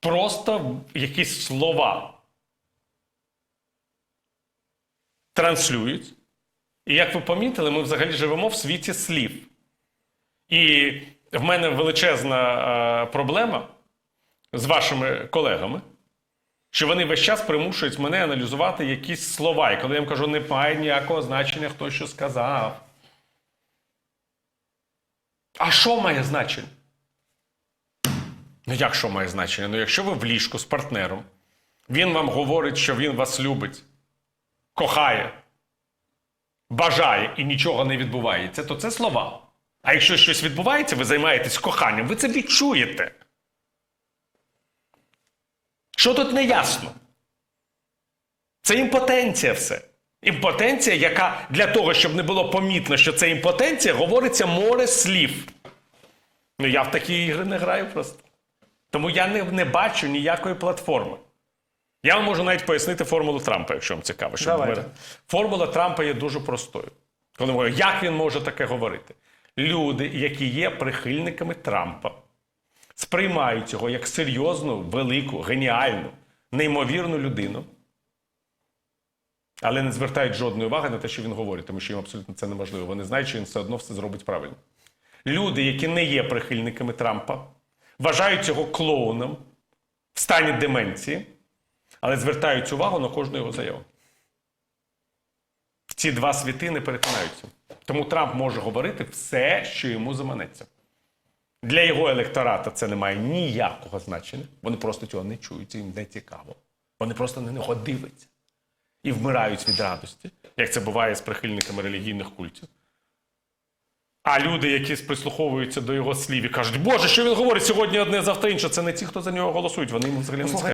просто якісь слова транслюють. І як ви помітили, ми взагалі живемо в світі слів. І в мене величезна е, проблема з вашими колегами, що вони весь час примушують мене аналізувати якісь слова. І коли я їм кажу, немає ніякого значення, хто що сказав. А що має значення? Ну, як що має значення? Ну, якщо ви в ліжку з партнером, він вам говорить, що він вас любить, кохає, бажає і нічого не відбувається, то це слова. А якщо щось відбувається, ви займаєтесь коханням, ви це відчуєте. Що тут не ясно? Це імпотенція все. Імпотенція, яка для того, щоб не було помітно, що це імпотенція, говориться море слів. Ну, я в такі ігри не граю просто. Тому я не, не бачу ніякої платформи. Я вам можу навіть пояснити формулу Трампа, якщо вам цікаво. Щоб Давайте. ви- Формула Трампа є дуже простою. Коли говорю, як він може таке говорити? Люди, які є прихильниками Трампа, сприймають його як серйозну, велику, геніальну, неймовірну людину, але не звертають жодної уваги на те, що він говорить, тому що їм абсолютно це неможливо. Вони знають, що він все одно все зробить правильно. Люди, які не є прихильниками Трампа, вважають його клоуном в стані деменції, але звертають увагу на кожну його заяву. Ці два світи не перетинаються. Тому Трамп може говорити все, що йому заманеться. Для його електората це не має ніякого значення. Вони просто цього не чують, їм не цікаво. Вони просто на нього дивляться і вмирають від радості, як це буває з прихильниками релігійних культів. А люди, які прислуховуються до його слів і кажуть, Боже, що він говорить сьогодні одне, завтра інше, це не ті, хто за нього голосують. Вони йому взагалі не